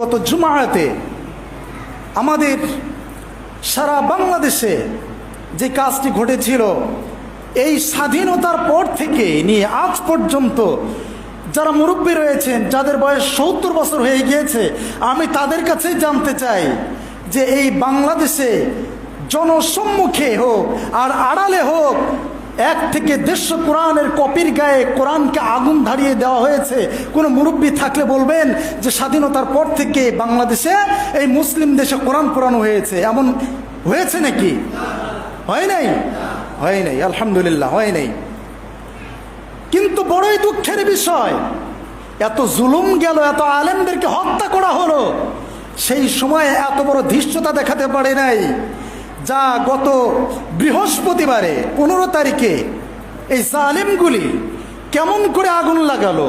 গত জুমাতে আমাদের সারা বাংলাদেশে যে কাজটি ঘটেছিল, এই স্বাধীনতার পর থেকে নিয়ে আজ পর্যন্ত যারা মুরব্বী রয়েছেন, যাদের বয়স সত্তর বছর হয়ে গিয়েছে, আমি তাদের কাছেই জানতে চাই যে এই বাংলাদেশে জনসম্মুখে হোক আর আড়ালে হোক এক থেকে দেড়শো কোরআনের কপির গায়ে কোরআনকে আগুন ধারিয়ে দেওয়া হয়েছে। কোনো মুরব্বী থাকলে বলবেন যে স্বাধীনতার পর থেকে বাংলাদেশে এই মুসলিম দেশে কোরআন পোড়ানো হয়েছে। এমন হয়েছে নাকি? হয় নাই? হয় নাই। আলহামদুলিল্লাহ, হয় নাই। কিন্তু বড়ই দুঃখের বিষয়, এত জুলুম গেল, এত আলেমদেরকে হত্যা করা হলো। সেই সময় এত বড় ধৃষ্টতা দেখাতে পারে নাই। যা গত বৃহস্পতিবারে পনেরো তারিখে এই জালেমগুলি কেমন করে আগুন লাগালো,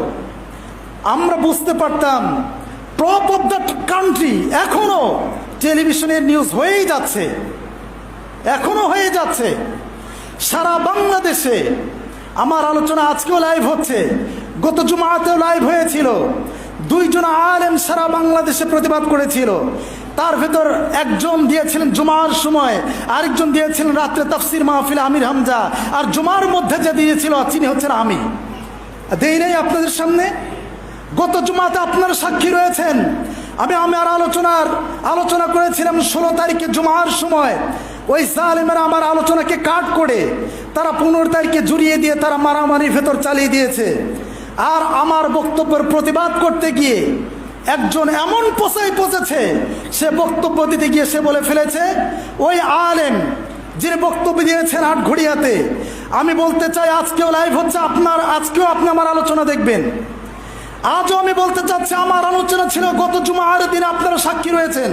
আমরা বুঝতে পারতাম টপ অব দ্য কান্ট্রি এখনও টেলিভিশনের নিউজ হয়েই যাচ্ছে, এখনও হয়ে যাচ্ছে। সারা বাংলাদেশে আমার আলোচনা আজকেও লাইভ হচ্ছে, গত জুমাতেও লাইভ হয়েছিল, দুইজন আলেম সারা বাংলাদেশে প্রতিবাদ করেছিল। তার ভেতর একজন দিয়েছিলেন জুমার সময়, আরেকজন দিয়েছিলেন রাত্রে তাফসির মাহফিল আমির হামজা, আর জুমার মধ্যে যে দিয়েছিল তিনি হচ্ছেন আমি। দেই নাই আপনাদের সামনে। গত জুমাতে আপনারা সাক্ষী রয়েছেন। আমি আমার আলোচনার, আলোচনা করেছিলাম ষোলো তারিখে জুমার সময়। ওই জালেমেরা আমার আলোচনাকে কাট করে, তারা পনেরো তারিখে জুড়িয়ে দিয়ে তারা মারামারির ভেতর চালিয়ে দিয়েছে। আর আমার বক্তব্যের প্রতিবাদ করতে গিয়ে একজন এমন পোষাই পচেছে সে বক্তব্য দিতে গিয়ে সে বলে ফেলেছে, ওই আলেম যিনি বক্তব্য দিয়েছেন আটঘড়িয়াতে, আমি বলতে চাই আজকেও লাইভ হচ্ছে আপনার, আজকেও আপনি আমার আলোচনা দেখবেন। আজও আমি বলতে চাচ্ছি, আমার আলোচনা ছিল গত জুমার দিনে আপনারা সাক্ষী রয়েছেন।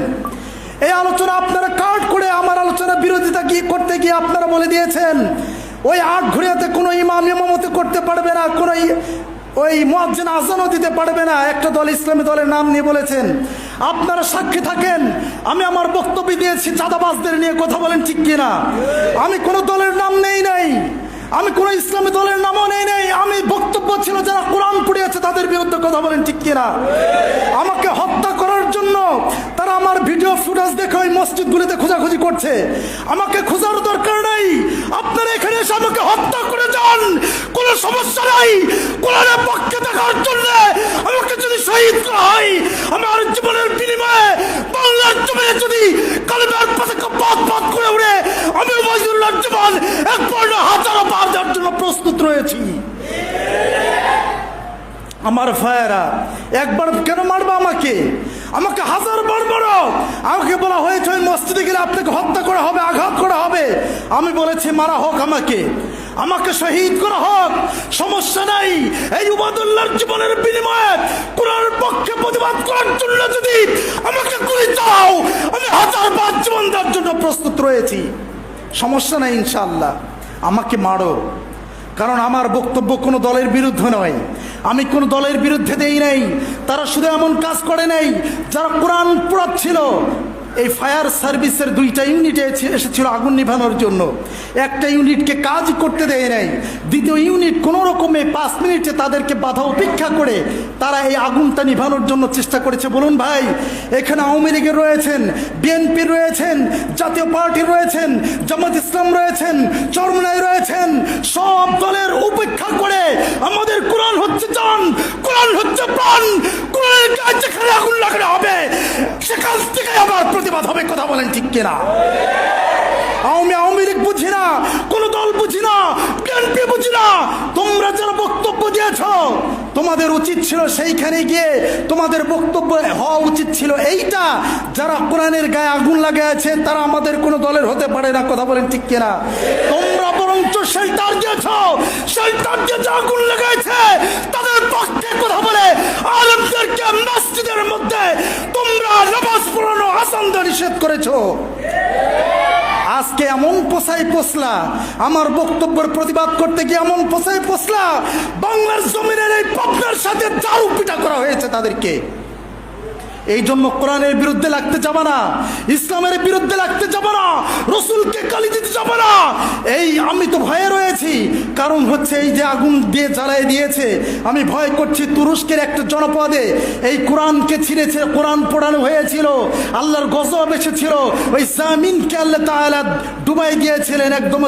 এই আলোচনা আপনারা কাট করে আমার আলোচনা বিরোধিতা গিয়ে করতে গিয়ে আপনারা বলে দিয়েছেন, ওই আট ঘুরিয়াতে কোনো ইমাম ইমামতি করতে পারবে না, কোনো ওই মোয়াজ্জেন আজানও দিতে পারবে না। একটা দল ইসলামী দলের নাম নিয়ে বলেছেন। আপনারা সাক্ষী থাকেন। আমি আমার বক্তব্য দিয়েছি, চাঁদাবাজদের নিয়ে কথা বলেন ঠিক কিনা? আমি কোনো দলের নাম নেই নাই। আমি কোনো ইসলামী দলের নামও নেই নেই। আমি বক্তব্য ছিল যারা কোরআন পড়িয়েছে, তাদের বিরুদ্ধে কথা বলেন ঠিক কিনা? আমাকে হত্যা করার জন্য ভিডিও ফুটেজ দেখে ওই মসজিদগুলিতে খোঁজাখুঁজি করছে। আমাকে খোঁজার দরকার নেই। আপনারা এখানে এসে আমাকে হত্যা করে যান। কোনো সমস্যা নাই। কোরআনের পক্ষে দেখার জন্য আমাকে যদি শহীদ করা হয়, আমার জীবনের বিনিময়ে বাংলার জমিনে যদি কালিমার পতাকা পথ পথ করে উড়ে, আমি মজুল্লার জীবন এক পর্ণ হাজারো বার জন্য প্রস্তুত রয়েছি। আমার ভাইয়েরা, একবার কেন মারবা আমাকে? আমাকে হাজার বার মারো। আমাকে বলা হয়েছে ওই মসজিদে গেলে আপনাকে হত্যা করা হবে, আঘাত করা হবে। আমি বলেছি, মারা হোক আমাকে। আমাকে শহীদ করা হোক। সমস্যা নাই। এই উবাদুল্লাহর জীবনের বিনিময়ে কোরআনের পক্ষে প্রতিবাদ করার জন্য যদি আমাকে গুলি চাও, আমি হাজার বার জীবন দেওয়ার জন্য প্রস্তুত রয়েছি। সমস্যা নাই, ইনশাআল্লাহ। আমাকে মারো। কারণ আমার বক্তব্য কোনো দলের বিরুদ্ধে নয়। আমি কোন দলের বিরুদ্ধে দেই নাই। তারা শুধু এমন কাজ করে নাই, যারা কোরআন পড়াচ্ছিল। এই ফায়ার সার্ভিসের দুইটা ইউনিটে এসে- এসেছিল আগুন নিভানোর জন্য। একটা ইউনিটকে কাজ করতে দেয় নাই। দ্বিতীয় ইউনিট কোনো রকমে পাঁচ মিনিটে তাদেরকে বাধা উপেক্ষা করে তারা এই আগুনটা নিভানোর জন্য চেষ্টা করেছে। বলুন ভাই, এখানে আওয়ামী লীগের রয়েছেন, বিএনপি রয়েছেন, জাতীয় পার্টি রয়েছেন, জামাত ইসলাম রয়েছেন, চরমনাই রয়েছেন, সব দলের উপেক্ষা করে আমাদের কোরআন হচ্ছে জান কোরআন হচ্ছে প্রাণ, কোরআনের কাজ যেখানে আগুন লাগানো হবে। সেখান থেকে আবার প্রতিবাদ হবে, কথা বলেন ঠিক কিনা? আওয়ামী আওয়ামী লীগ বুঝি না, কোন দল বুঝি না বিএনপি বুঝি না। তোমরা যারা বক্তব্য দিয়েছ, তোমাদের উচিত ছিল সেইখানে গিয়ে তোমাদের বক্তব্য হওয়া উচিত ছিল এইটা। যারা কোরআনের গায়ে আগুন লাগাইছে তারা আমাদের কোনো দলের হতে পারে না, কথা বলেন ঠিক কিনা? তোমরা বরঞ্চ শেল্টার দিয়েছ শেল্টার দিয়ে আগুন লাগাইছে তাদের পক্ষে কথা বলে আলমদেরকে মসজিদের মধ্যে তোমরা নামাজ পড়ানো আসান নিষেধ করেছ? আজকে এমন পোষাই পোষলা। আমার বক্তব্যের প্রতিবাদ করতে গিয়ে এমন পোষাই পোষলা। বাংলার জমিনের এই পাবনার সাথে চারু পিটা করা হয়েছে তাদেরকে। এই জন্য কোরআনের বিরুদ্ধে লাগতে যাবে না, ইসলামের বিরুদ্ধে লাগতে যাবে না, রসুলকে গালি দিতে যাবে না। এই আমি তো ভয়ে রয়েছি, কারণ হচ্ছে এই যে আগুন দিয়ে জ্বালাই দিয়েছে, আমি ভয় করছি তুরস্কের একটা জনপদে, এই কোরআনকে ছিঁড়েছে কোরআন পড়ানো হয়েছিল, আল্লাহর গজব এসেছিল, ওই জামিনকে আল্লাহ তাআলা ডুবাই দিয়েছিলেন, একদম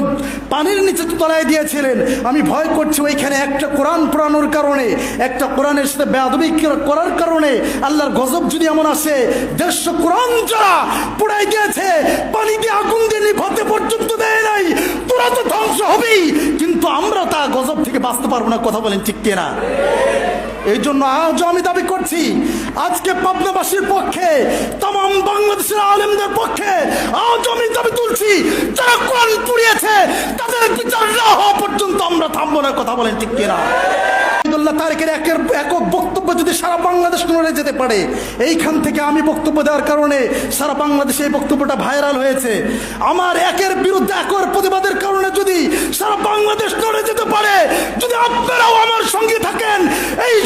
পানির নিচে তলায় দিয়েছিলেন। আমি ভয় করছি ওইখানে একটা কোরআন পড়ানোর কারণে, একটা কোরআনের সাথে বেয়াদবি করার কারণে, আল্লাহর গজব যদি এমন আছে, দেড়শো কোরআন যারা পড়াই দিয়েছে পানি দিয়ে আগুন দিয়ে নিভাতে পর্যন্ত দেয় নাই, তোরা তো ধ্বংস হবেই কিন্তু আমরা তা গজব থেকে বাঁচতে পারব না, কথা বলেন ঠিক কিনা? এই জন্য আজও আমি দাবি করছি, আজকে পাবনাবাসীর পক্ষে তাম বাংলাদেশের আলেমদের পক্ষে আজও আমি দাবি তুলছি, যারা কোরআন পুড়িয়েছে, তাদের বিচার না হওয়া পর্যন্ত আমরা থামবো না, কথা বলেন ঠিক কিনা? আব্দুল্লাহ তারেকের একের একক বক্তব্য যদি সারা বাংলাদেশ নড়ে যেতে পারে, এইখান থেকে আমি বক্তব্য দেওয়ার কারণে সারা বাংলাদেশে এই বক্তব্যটা ভাইরাল হয়েছে। আমার একের বিরুদ্ধে একের প্রতিবাদের কারণে যদি সারা বাংলাদেশ নড়ে যেতে পারে, যদি আপনারাও আমার সঙ্গে থাকেন, এই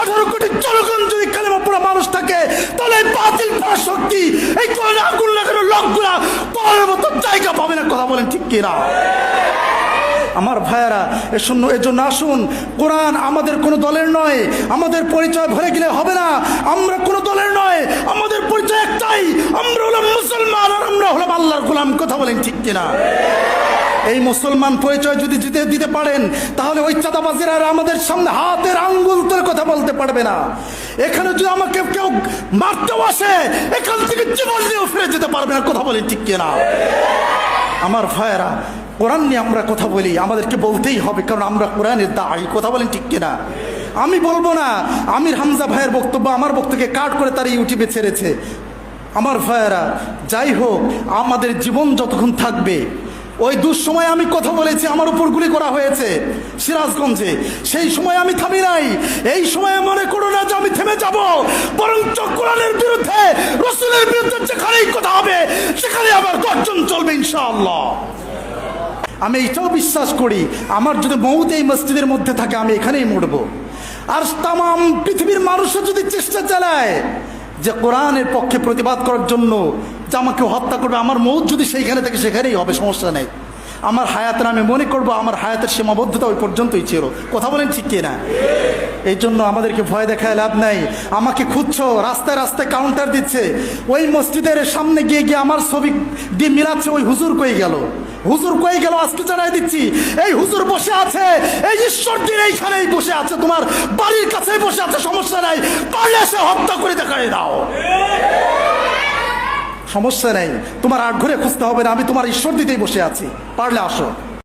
আঠারো কোটি জনগণ যদি কালেমা পড়া মানুষ থাকে, তাহলে এই বাতিল পড়া শক্তি, এই আগুন লাগানো লোকগুলা পড়ার মতো জায়গা পাবে না, কথা বলেন ঠিক কিনা? আমার ভাইয়ারা, এ শূন্য, এর জন্য আসুন। কোরআন আমাদের কোনো দলের নয়। আমাদের পরিচয় ভরে গেলে হবে না। আমরা কোনো দলের নয়। আমাদের পরিচয় একটাই। আমরা হলাম মুসলমান আর আমরা হলাম আল্লাহর গোলাম। কথা বলেন ঠিক কিনা? এই মুসলমান পরিচয় যদি দিতে দিতে পারেন, তাহলে ওই চাঁদাবাজিরা আমাদের সামনে হাতের আঙ্গুল তুলে কথা বলতে পারবে না। এখানে যদি আমাকে কেউ মারতেও আসে, এখান থেকে জীবন নিয়েও ফিরে যেতে পারবে না। কথা বলেন ঠিক কিনা? আমার ভাইয়েরা কোরআন নিয়ে আমরা কথা বলি, আমাদেরকে বলতেই হবে, কারণ আমরা কোরআনের দায়ী। কথা বলেন ঠিক কিনা? আমি বলব না, আমির হামজা ভাইয়ের বক্তব্য আমার বক্তব্যকে কাট করে তারা ইউটিউবে ছেড়েছে। আমার ভাইয়েরা, যাই হোক, আমাদের জীবন যতক্ষণ থাকবে, ওই দুঃসময় আমি কথা বলেছি, আমার উপর গুলি করা হয়েছে সিরাজগঞ্জে। সেই সময় আমি থামি নাই, এই সময় মনে করো না যে আমি থেমে যাব বরং কোরআনের বিরুদ্ধে, রসুলের বিরুদ্ধে যেখানেই কথা হবে, সেখানে আবার গর্জন চলবে ইনশাআল্লাহ। আমি এটাও বিশ্বাস করি, আমার যদি মৌত এই মসজিদের মধ্যে থাকে, আমি এখানেই মরব। আর তাম পৃথিবীর মানুষও যদি চেষ্টা চালায় যে কোরআনের পক্ষে প্রতিবাদ করার জন্য যে আমাকে হত্যা করবে, আমার মৌত যদি সেইখানে থাকে, সেখানেই হবে, সমস্যা নেই। আমার হায়াতের আমি মনে করব, আমার হায়াতের সীমাবদ্ধতা ওই পর্যন্তই ছিল। কথা বলেন ঠিক কিনা? এই জন্য আমাদেরকে ভয় দেখায় লাভ নাই। আমাকে খুঁজছো, রাস্তায় রাস্তায় কাউন্টার দিচ্ছে। ওই মসজিদের সামনে গিয়ে গিয়ে আমার ছবি দিয়ে মিলাচ্ছে, ওই হুজুর কই গেল? হুজুর কই গেল? আজকে জানাই দিচ্ছি। এই হুজুর বসে আছে, এই ঈশ্বর দিন এইখানেই বসে আছে। তোমার বাড়ির কাছেই বসে আছে, সমস্যা নাই। পারলে এসে হত্যা করে দেখাই দাও। সমস্যা নেই। তোমার আট ঘরে খুঁজতে হবে না, আমি তোমার ঈশ্বর দিতেই বসে আছি। পারলে আসো।